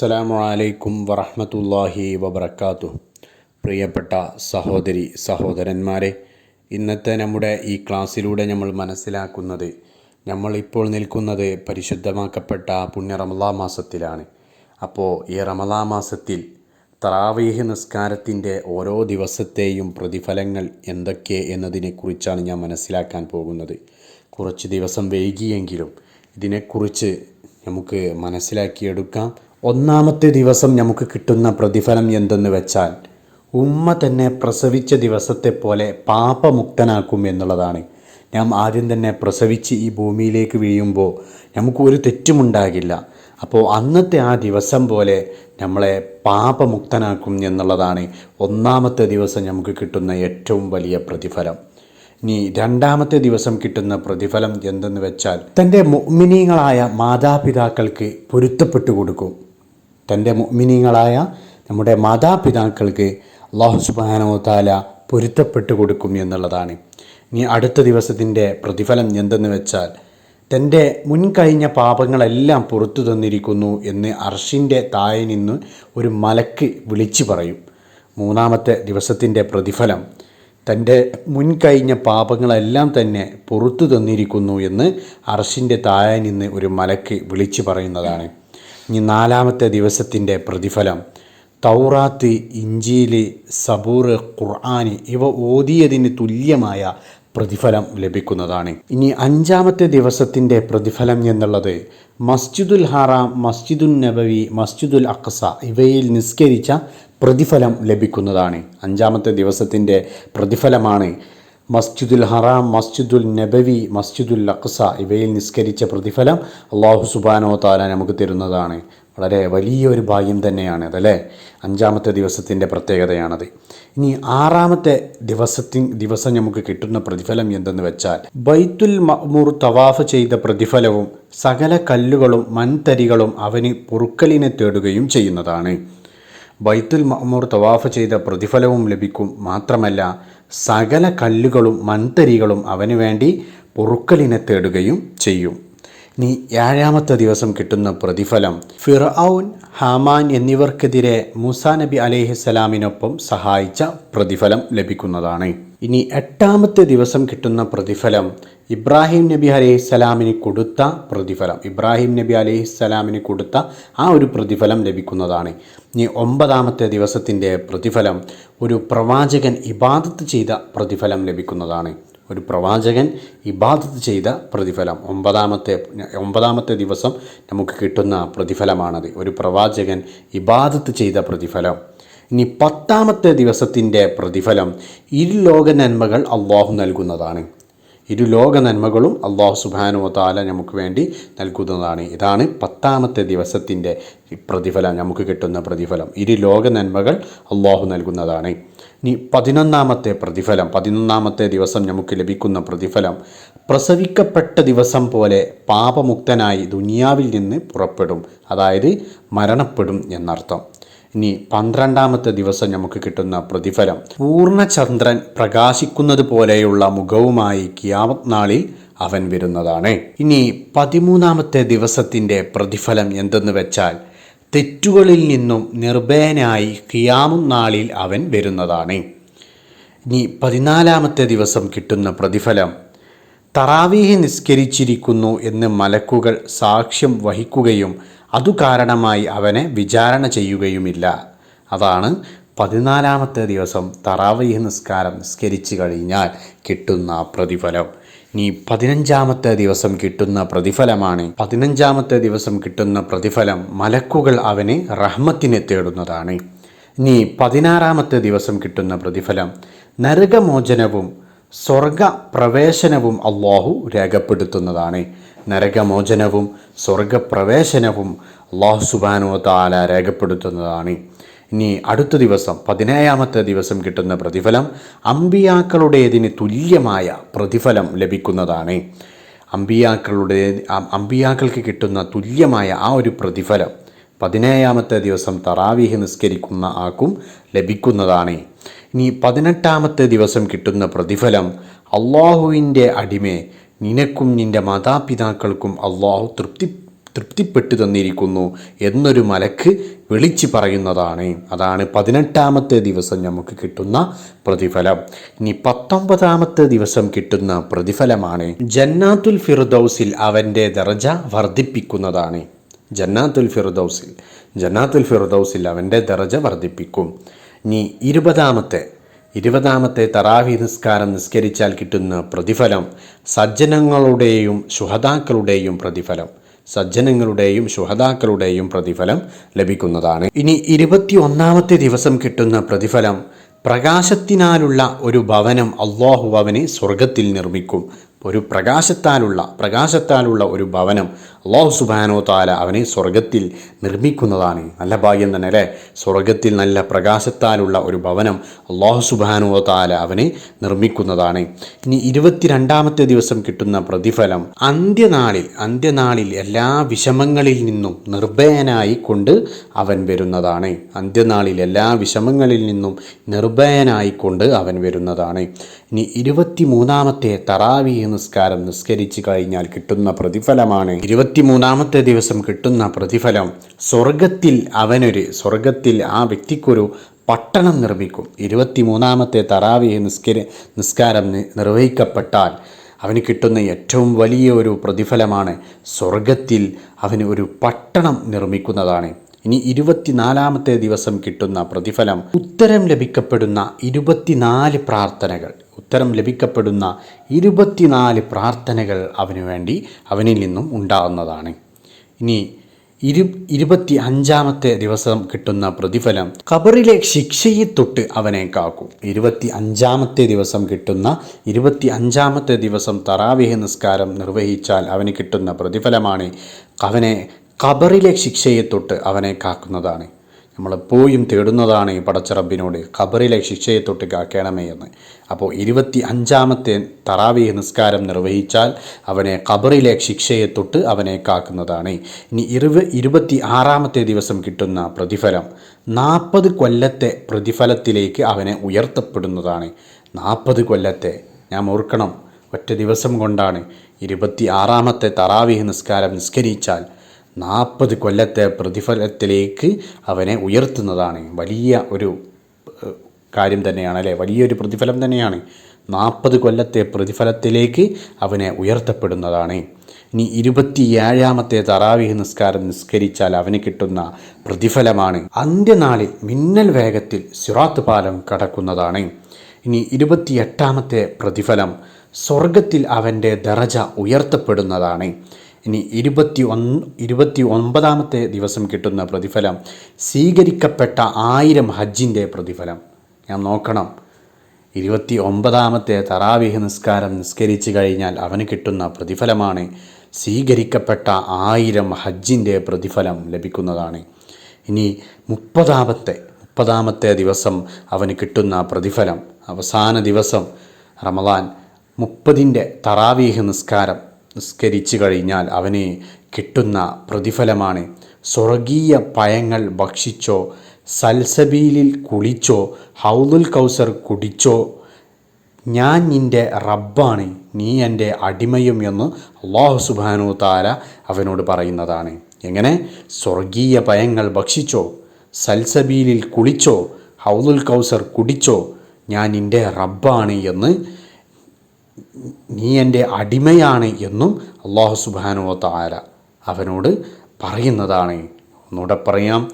അസ്സലാമു അലൈക്കും വറഹമത്തല്ലാഹി വബർക്കാത്തു പ്രിയപ്പെട്ട സഹോദരി സഹോദരന്മാരെ ഇന്നത്തെ നമ്മുടെ ഈ ക്ലാസ്സിലൂടെ നമ്മൾ മനസ്സിലാക്കുന്നത് നമ്മളിപ്പോൾ നിൽക്കുന്നത് പരിശുദ്ധമാക്കപ്പെട്ട പുണ്യ റമലാ മാസത്തിലാണ്. അപ്പോൾ ഈ റമലാ മാസത്തിൽ തറാവീഹ് നിസ്കാരത്തിന്റെ ഓരോ ദിവസത്തെയും പ്രതിഫലങ്ങൾ എന്തൊക്കെ എന്നതിനെക്കുറിച്ചാണ് ഞാൻ മനസ്സിലാക്കാൻ പോകുന്നത്. കുറച്ച് ദിവസം വൈകിയെങ്കിലും ഇതിനെക്കുറിച്ച് നമുക്ക് മനസ്സിലാക്കിയെടുക്കാം. ഒന്നാമത്തെ ദിവസം നമുക്ക് കിട്ടുന്ന പ്രതിഫലം എന്തെന്ന് വെച്ചാൽ ഉമ്മ തന്നെ പ്രസവിച്ച ദിവസത്തെ പോലെ പാപമുക്തനാക്കും എന്നുള്ളതാണ്. നാം ആദ്യം തന്നെ പ്രസവിച്ച് ഈ ഭൂമിയിലേക്ക് വീഴുമ്പോൾ നമുക്ക് ഒരു തെറ്റുമുണ്ടാകില്ല. അപ്പോൾ അന്നത്തെ ആ ദിവസം പോലെ നമ്മളെ പാപമുക്തനാക്കും എന്നുള്ളതാണ് ഒന്നാമത്തെ ദിവസം നമുക്ക് കിട്ടുന്ന ഏറ്റവും വലിയ പ്രതിഫലം. ഇനി രണ്ടാമത്തെ ദിവസം കിട്ടുന്ന പ്രതിഫലം എന്തെന്ന് വെച്ചാൽ തന്റെ മുഅ്മിനീങ്ങളായ മാതാപിതാക്കൾക്ക് പൊരുത്തപ്പെട്ടു കൊടുക്കും തന്റെ മിനിങ്ങളായ നമ്മുടെ മാതാപിതാക്കൾക്ക് അള്ളാഹു സുബ്ഹാനഹു താല പൊരുത്തപ്പെട്ടു കൊടുക്കും എന്നുള്ളതാണ്. ഇനി അടുത്ത ദിവസത്തിന്റെ പ്രതിഫലം എന്തെന്ന് വെച്ചാൽ തന്റെ മുൻകഴിഞ്ഞ പാപങ്ങളെല്ലാം പുറത്തു തന്നിരിക്കുന്നു എന്ന് അർഷിന്റെ താഴെ നിന്ന് ഒരു മലക്ക് വിളിച്ചു പറയും. മൂന്നാമത്തെ ദിവസത്തിന്റെ പ്രതിഫലം തന്റെ മുൻകഴിഞ്ഞ പാപങ്ങളെല്ലാം തന്നെ പുറത്തു തന്നിരിക്കുന്നു എന്ന് അർഷിന്റെ താഴെ നിന്ന് ഒരു മലക്ക് വിളിച്ചു പറയുന്നതാണ്. ഇനി നാലാമത്തെ ദിവസത്തിന്റെ പ്രതിഫലം. തൗറാത്ത് ഇഞ്ചീൽ സബൂർ ഖുർആാന് ഇവ ഓതിയതിന് തുല്യമായ പ്രതിഫലം ലഭിക്കുന്നതാണ്. ഇനി അഞ്ചാമത്തെ ദിവസത്തിന്റെ പ്രതിഫലം എന്നുള്ളത് മസ്ജിദുൽ ഹറാം മസ്ജിദുൽ നബവി മസ്ജിദുൽ അക്സ ഇവയിൽ നിസ്കരിച്ച പ്രതിഫലം ലഭിക്കുന്നതാണ്. അഞ്ചാമത്തെ ദിവസത്തിന്റെ പ്രതിഫലമാണ് മസ്ജിദുൽ ഹറാം മസ്ജിദുൽ നബവി മസ്ജിദുൽ അക്സ ഇവയിൽ നിസ്കരിച്ച പ്രതിഫലം അള്ളാഹു സുബാനോ താല നമുക്ക് തരുന്നതാണ്. വളരെ വലിയ ഒരു ഭാഗ്യം തന്നെയാണ് അതല്ലേ? അഞ്ചാമത്തെ ദിവസത്തിന്റെ പ്രത്യേകതയാണത്. ഇനി ആറാമത്തെ ദിവസത്തിൻ ദിവസം നമുക്ക് കിട്ടുന്ന പ്രതിഫലം എന്തെന്ന് വെച്ചാൽ ബൈത്തുൽ മഹ്മൂർ തവാഫ് ചെയ്ത പ്രതിഫലവും സകല കല്ലുകളും മൺതരികളും അവന് പൊറുക്കലിനെ തേടുകയും ചെയ്യുന്നതാണ്. ബൈത്തുൽ മഅ്മൂർ തവാഫ് ചെയ്ത പ്രതിഫലവും ലഭിക്കും. മാത്രമല്ല സകല കല്ലുകളും മൺതരികളും അവന് വേണ്ടി പൊറുക്കലിനെ തേടുകയും ചെയ്യും. നീ ഏഴാമത്തെ ദിവസം കിട്ടുന്ന പ്രതിഫലം ഫിർഔൻ ഹാമാൻ എന്നിവർക്കെതിരെ മൂസാ നബി അലൈഹിസ്സലാമിനൊപ്പം സഹായിച്ച പ്രതിഫലം ലഭിക്കുന്നതാണ്. ഇനി എട്ടാമത്തെ ദിവസം കിട്ടുന്ന പ്രതിഫലം ഇബ്രാഹിം നബി അലൈഹിസ്സലാമിന് കൊടുത്ത പ്രതിഫലം. ഇബ്രാഹിം നബി അലൈഹിസ്സലാമിന് കൊടുത്ത ആ ഒരു പ്രതിഫലം ലഭിക്കുന്നതാണ്. ഇനി ഒമ്പതാമത്തെ ദിവസത്തിന്റെ പ്രതിഫലം ഒരു പ്രവാചകൻ ഇബാദത്ത് ചെയ്ത പ്രതിഫലം ലഭിക്കുന്നതാണ്. ഒരു പ്രവാചകൻ ഇബാദത്ത് ചെയ്ത പ്രതിഫലം. ഒമ്പതാമത്തെ ഒമ്പതാമത്തെ ദിവസം നമുക്ക് കിട്ടുന്ന പ്രതിഫലമാണത്. ഒരു പ്രവാചകൻ ഇബാദത്ത് ചെയ്ത പ്രതിഫലം. ഇനി പത്താമത്തെ ദിവസത്തിന്റെ പ്രതിഫലം ഇരു ലോക നന്മകൾ അള്ളാഹു നൽകുന്നതാണ്. ഇരു ലോക നന്മകളും അള്ളാഹു സുബാനു താല നമുക്ക് വേണ്ടി നൽകുന്നതാണ്. ഇതാണ് പത്താമത്തെ ദിവസത്തിന്റെ പ്രതിഫലം നമുക്ക് കിട്ടുന്ന പ്രതിഫലം. ഇരു ലോക നന്മകൾ അള്ളാഹു നൽകുന്നതാണ്. ഇനി പതിനൊന്നാമത്തെ പ്രതിഫലം പതിനൊന്നാമത്തെ ദിവസം നമുക്ക് ലഭിക്കുന്ന പ്രതിഫലം പ്രസവിക്കപ്പെട്ട ദിവസം പോലെ പാപമുക്തനായി ദുനിയാവിൽ നിന്ന് പുറപ്പെടും അതായത് മരണപ്പെടും എന്നർത്ഥം. ഇനി പന്ത്രണ്ടാമത്തെ ദിവസം നമുക്ക് കിട്ടുന്ന പ്രതിഫലം. പൂർണചന്ദ്രൻ പ്രകാശിക്കുന്നത് പോലെയുള്ള മുഖവുമായി കിയാമത് നാളിൽ അവൻ വരുന്നതാണ്. ഇനി പതിമൂന്നാമത്തെ ദിവസത്തിന്റെ പ്രതിഫലം എന്തെന്ന് വെച്ചാൽ തെറ്റുകളിൽ നിന്നും നിർഭയനായി കിയാമും നാളിൽ അവൻ വരുന്നതാണ്. ഇനി പതിനാലാമത്തെ ദിവസം കിട്ടുന്ന പ്രതിഫലം തറാവീഹ് നിസ്കരിച്ചിരിക്കുന്നു എന്ന് മലക്കുകൾ സാക്ഷ്യം വഹിക്കുകയും അതു കാരണമായി അവനെ വിചാരണ ചെയ്യുകയുമില്ല. അതാണ് പതിനാലാമത്തെ ദിവസം തറാവീഹ് നിസ്കാരം നിസ്കരിച്ചു കഴിഞ്ഞാൽ കിട്ടുന്ന പ്രതിഫലം. ഇനി പതിനഞ്ചാമത്തെ ദിവസം കിട്ടുന്ന പ്രതിഫലമാണ്. പതിനഞ്ചാമത്തെ ദിവസം കിട്ടുന്ന പ്രതിഫലം മലക്കുകൾ അവന് റഹ്മത്തിനെ തേടുന്നതാണ്. ഇനി പതിനാറാമത്തെ ദിവസം കിട്ടുന്ന പ്രതിഫലം നരകമോചനവും സ്വർഗ പ്രവേശനവും അള്ളാഹു രേഖപ്പെടുത്തുന്നതാണ്. നരകമോചനവും സ്വർഗപ്രവേശനവും അള്ളാഹു സുബാനോ താല രേഖപ്പെടുത്തുന്നതാണ്. ഇനി അടുത്ത ദിവസം പതിനേഴാമത്തെ ദിവസം കിട്ടുന്ന പ്രതിഫലം അമ്പിയാക്കളുടേതിന് തുല്യമായ പ്രതിഫലം ലഭിക്കുന്നതാണ്. അമ്പിയാക്കളുടെ അമ്പിയാക്കൾക്ക് കിട്ടുന്ന തുല്യമായ ആ ഒരു പ്രതിഫലം പതിനേഴാമത്തെ ദിവസം തറാവീഹ് നിസ്കരിക്കുന്ന ആക്കും ലഭിക്കുന്നതാണ്. ഇനി പതിനെട്ടാമത്തെ ദിവസം കിട്ടുന്ന പ്രതിഫലം അള്ളാഹുവിന്റെ അടിമേ നിനക്കും നിന്റെ മാതാപിതാക്കൾക്കും അള്ളാഹു തൃപ്തി തൃപ്തിപ്പെട്ടു തന്നിരിക്കുന്നു എന്നൊരു മലക്ക് വിളിച്ചു പറയുന്നതാണ്. അതാണ് പതിനെട്ടാമത്തെ ദിവസം നമുക്ക് കിട്ടുന്ന പ്രതിഫലം. ഇനി പത്തൊമ്പതാമത്തെ ദിവസം കിട്ടുന്ന പ്രതിഫലമാണ് ജന്നാത്തുൽ ഫിർദൌസിൽ അവന്റെ ദർജ വർദ്ധിപ്പിക്കുന്നതാണ്. ജന്നാത്തുൽ ഫിർദൌസിൽ ജന്നാത്തുൽ ഫിർദൌസിൽ അവന്റെ ദർജ വർദ്ധിപ്പിക്കും. ഇനി ഇരുപതാമത്തെ ഇരുപതാമത്തെ തറാവി നിസ്കാരം നിസ്കരിച്ചാൽ കിട്ടുന്ന പ്രതിഫലം സജ്ജനങ്ങളുടെയും ശുഹതാക്കളുടെയും പ്രതിഫലം. സജ്ജനങ്ങളുടെയും ശുഹതാക്കളുടെയും പ്രതിഫലം ലഭിക്കുന്നതാണ്. ഇനി ഇരുപത്തി ഒന്നാമത്തെ ദിവസം കിട്ടുന്ന പ്രതിഫലം പ്രകാശത്തിനാലുള്ള ഒരു ഭവനം അള്ളാഹു അവന് സ്വർഗത്തിൽ നിർമ്മിക്കും. ഒരു പ്രകാശത്താലുള്ള പ്രകാശത്താലുള്ള ഒരു ഭവനം അള്ളാഹു സുബാനോ താല അവനെ സ്വർഗത്തിൽ നിർമ്മിക്കുന്നതാണ്. നല്ല ഭാഗ്യം തന്നെ അല്ലേ? സ്വർഗത്തിൽ നല്ല പ്രകാശത്താലുള്ള ഒരു ഭവനം അള്ളാഹു സുബാനോ താല അവനെ നിർമ്മിക്കുന്നതാണ്. ഇനി ഇരുപത്തിരണ്ടാമത്തെ ദിവസം കിട്ടുന്ന പ്രതിഫലം അന്ത്യനാളിൽ അന്ത്യനാളിൽ എല്ലാ വിഷമങ്ങളിൽ നിന്നും നിർഭയനായി കൊണ്ട് അവൻ വരുന്നതാണ്. അന്ത്യനാളിൽ എല്ലാ വിഷമങ്ങളിൽ നിന്നും നിർഭയനായിക്കൊണ്ട് അവൻ വരുന്നതാണ്. ഇനി ഇരുപത്തി മൂന്നാമത്തെ തറാവി നിസ്കാരം നിസ്കരിച്ചു കഴിഞ്ഞാൽ കിട്ടുന്ന പ്രതിഫലമാണ്. ഇരുപത്തിമൂന്നാമത്തെ ദിവസം കിട്ടുന്ന പ്രതിഫലം സ്വർഗത്തിൽ അവനൊരു സ്വർഗത്തിൽ ആ വ്യക്തിക്കൊരു പട്ടണം നിർമ്മിക്കും. ഇരുപത്തിമൂന്നാമത്തെ തറാവി നിസ്കരി നിസ്കാരം നിർവഹിക്കപ്പെട്ടാൽ അവന് കിട്ടുന്ന ഏറ്റവും വലിയ ഒരു പ്രതിഫലമാണ് സ്വർഗത്തിൽ അവന് ഒരു പട്ടണം നിർമ്മിക്കുന്നതാണ്. ഇനി ഇരുപത്തിനാലാമത്തെ ദിവസം കിട്ടുന്ന പ്രതിഫലം ഉത്തരം ലഭിക്കപ്പെടുന്ന ഇരുപത്തിനാല് പ്രാർത്ഥനകൾ. ഉത്തരം ലഭിക്കപ്പെടുന്ന ഇരുപത്തിനാല് പ്രാർത്ഥനകൾ അവന് വേണ്ടി അവനിൽ നിന്നും ഉണ്ടാകുന്നതാണ്. ഇനി ഇരു ഇരുപത്തി അഞ്ചാമത്തെ ദിവസം കിട്ടുന്ന പ്രതിഫലം കബറിലെ ശിക്ഷയെ തൊട്ട് അവനെ കാക്കും. ഇരുപത്തി അഞ്ചാമത്തെ ദിവസം കിട്ടുന്ന ഇരുപത്തി അഞ്ചാമത്തെ ദിവസം തറാവിഹ നിസ്കാരം നിർവഹിച്ചാൽ അവന് കിട്ടുന്ന പ്രതിഫലമാണ് അവനെ കബറിലെ ശിക്ഷയെ തൊട്ട് അവനെ കാക്കുന്നതാണ്. നമ്മളെപ്പോഴും തേടുന്നതാണ് ഈ പടച്ചറബിനോട് ഖബറിലെ ശിക്ഷയെ തൊട്ട് കാക്കണമേ എന്ന്. അപ്പോൾ ഇരുപത്തി അഞ്ചാമത്തെ തറാവീഹ് നിസ്കാരം നിർവഹിച്ചാൽ അവനെ ഖബറിലെ ശിക്ഷയെ തൊട്ട് അവനെ കാക്കുന്നതാണ്. ഇനി ഇരുപ ഇരുപത്തി ആറാമത്തെ ദിവസം കിട്ടുന്ന പ്രതിഫലം നാൽപ്പത് കൊല്ലത്തെ പ്രതിഫലത്തിലേക്ക് അവനെ ഉയർത്തപ്പെടുന്നതാണ്. നാൽപ്പത് കൊല്ലത്തെ ഞാൻ ഓർക്കണം ഒറ്റ ദിവസം കൊണ്ടാണ് ഇരുപത്തി ആറാമത്തെ തറാവീഹ് നിസ്കാരം നിസ്കരിച്ചാൽ നാൽപ്പത് കൊല്ലത്തെ പ്രതിഫലത്തിലേക്ക് അവനെ ഉയർത്തുന്നതാണ്. വലിയ ഒരു കാര്യം തന്നെയാണ് അല്ലേ? വലിയൊരു പ്രതിഫലം തന്നെയാണ്. നാൽപ്പത് കൊല്ലത്തെ പ്രതിഫലത്തിലേക്ക് അവനെ ഉയർത്തപ്പെടുന്നതാണ്. ഇനി ഇരുപത്തിയേഴാമത്തെ തറാവിഹ് നിസ്കാരം നിസ്കരിച്ചാൽ അവന് കിട്ടുന്ന പ്രതിഫലമാണ് അന്ത്യനാളിൽ മിന്നൽ വേഗത്തിൽ സിറാത്ത് പാലം കടക്കുന്നതാണ്. ഇനി ഇരുപത്തിയെട്ടാമത്തെ പ്രതിഫലം സ്വർഗത്തിൽ അവന്റെ ദറജ ഉയർത്തപ്പെടുന്നതാണ്. ഇനി ഇരുപത്തി ഒന്ന് ഇരുപത്തി ഒൻപതാമത്തെ ദിവസം കിട്ടുന്ന പ്രതിഫലം സ്വീകരിക്കപ്പെട്ട ആയിരം ഹജ്ജിന്റെ പ്രതിഫലം. ഞാൻ നോക്കണം. ഇരുപത്തി ഒമ്പതാമത്തെ തറാവിഹ് നിസ്കാരം നിസ്കരിച്ചു കഴിഞ്ഞാൽ അവന് കിട്ടുന്ന പ്രതിഫലമാണ് സ്വീകരിക്കപ്പെട്ട ആയിരം ഹജ്ജിന്റെ പ്രതിഫലം ലഭിക്കുന്നതാണ്. ഇനി മുപ്പതാമത്തെ മുപ്പതാമത്തെ ദിവസം അവന് കിട്ടുന്ന പ്രതിഫലം. അവസാന ദിവസം റമദാൻ മുപ്പതിന്റെ തറാവീഹ് നിസ്കാരം നിസ്കരിച്ചു കഴിഞ്ഞാൽ അവന് കിട്ടുന്ന പ്രതിഫലമാണ്. സ്വർഗീയ പയങ്ങൾ ഭക്ഷിച്ചോ സൽസബീലിൽ കുളിച്ചോ ഹൗദുൽ കൗസർ കുടിച്ചോ ഞാൻ നിന്റെ റബ്ബാണ് നീ എന്റെ അടിമയും എന്ന് അള്ളാഹു സുബാനു താര അവനോട് പറയുന്നതാണ്. എങ്ങനെ? സ്വർഗീയ പയങ്ങൾ ഭക്ഷിച്ചോ സൽസബീലിൽ കുളിച്ചോ ഹൗദുൽ കൗസർ കുടിച്ചോ ഞാൻ നിന്റെ റബ്ബാണ് എന്ന് നീ എന്റെ അടിമയാണ് എന്നും അള്ളാഹു സുബാനു താര അവനോട് പറയുന്നതാണ്. ഒന്നുകൂടെ പറയാം.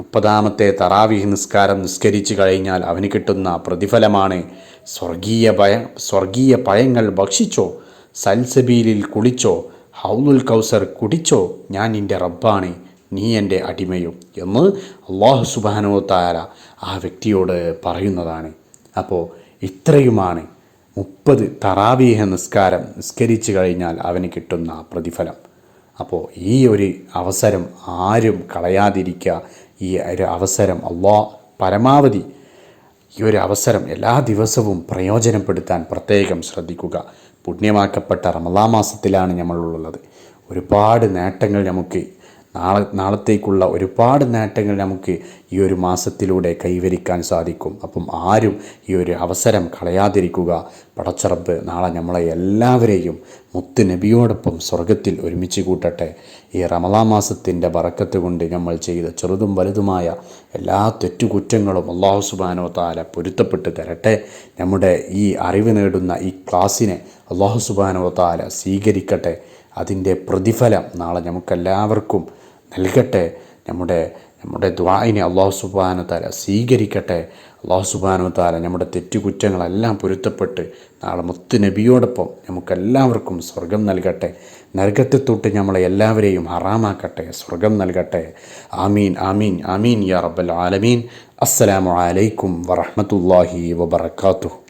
മുപ്പതാമത്തെ തറാവിഹ് നിസ്കാരം നിസ്കരിച്ചു കഴിഞ്ഞാൽ അവന് കിട്ടുന്ന പ്രതിഫലമാണ് സ്വർഗീയ ഭയ സ്വർഗീയ പഴങ്ങൾ ഭക്ഷിച്ചോ സൽസബീലിൽ കുളിച്ചോ ഹൗലുൽ കൗസർ കുടിച്ചോ ഞാൻ നിന്റെ റബ്ബാണ് നീ എന്റെ അടിമയും എന്ന് അള്ളാഹു സുബാനോ താര ആ വ്യക്തിയോട് പറയുന്നതാണ്. അപ്പോൾ ഇത്രയുമാണ് മുപ്പത് തറാവീഹ നിസ്കാരം നിസ്കരിച്ചു കഴിഞ്ഞാൽ അവന് കിട്ടുന്ന പ്രതിഫലം. അപ്പോൾ ഈ ഒരു അവസരം ആരും കളയാതിരിക്കുക. ഈ ഒരു അവസരം അള്ളാ പരമാവധി ഈ ഒരു അവസരം എല്ലാ ദിവസവും പ്രയോജനപ്പെടുത്താൻ പ്രത്യേകം ശ്രദ്ധിക്കുക. പുണ്യമാക്കപ്പെട്ട റമലാ മാസത്തിലാണ് നമ്മളുള്ളത് ഒരുപാട് നേട്ടങ്ങൾ നമുക്ക് നാളെ നാളത്തേക്കുള്ള ഒരുപാട് നേട്ടങ്ങൾ നമുക്ക് ഈ ഒരു മാസത്തിലൂടെ കൈവരിക്കാൻ സാധിക്കും. അപ്പം ആരും ഈ ഒരു അവസരം കളയാതിരിക്കുക. പടച്ചറബ് നാളെ നമ്മളെ എല്ലാവരെയും മുത്ത് നബിയോടൊപ്പം സ്വർഗത്തിൽ ഒരുമിച്ച് കൂട്ടട്ടെ. ഈ റമദാ മാസത്തിന്റെ വറക്കത്ത് കൊണ്ട് നമ്മൾ ചെയ്ത ചെറുതും വലുതുമായ എല്ലാ തെറ്റുകുറ്റങ്ങളും അള്ളാഹു സുബാനോ താല പൊരുത്തപ്പെട്ട് തരട്ടെ. നമ്മുടെ ഈ അറിവ് നേടുന്ന ഈ ക്ലാസ്സിനെ അള്ളാഹു സുബാനോ താല സ്വീകരിക്കട്ടെ. അതിന്റെ പ്രതിഫലം നാളെ നമുക്കെല്ലാവർക്കും നൽകട്ടെ. നമ്മുടെ നമ്മുടെ ദ്വായിനെ അള്ളാഹു സുബാന താല സ്വീകരിക്കട്ടെ. അള്ളാഹു സുബാനു താല നമ്മുടെ തെറ്റുകുറ്റങ്ങളെല്ലാം പൊരുത്തപ്പെട്ട് നാളെ മുത്ത് നബിയോടൊപ്പം നമുക്കെല്ലാവർക്കും സ്വർഗം നൽകട്ടെ. നരകത്തെ തൊട്ട് നമ്മളെ എല്ലാവരെയും ഹറാമാക്കട്ടെ. സ്വർഗം നൽകട്ടെ. ആമീൻ ആമീൻ ആമീൻ യാ റബ്ബൽ ആലമീൻ. അസ്സലാമു അലൈക്കും വറഹ്മത്തുള്ളാഹി വബറകാതുഹു.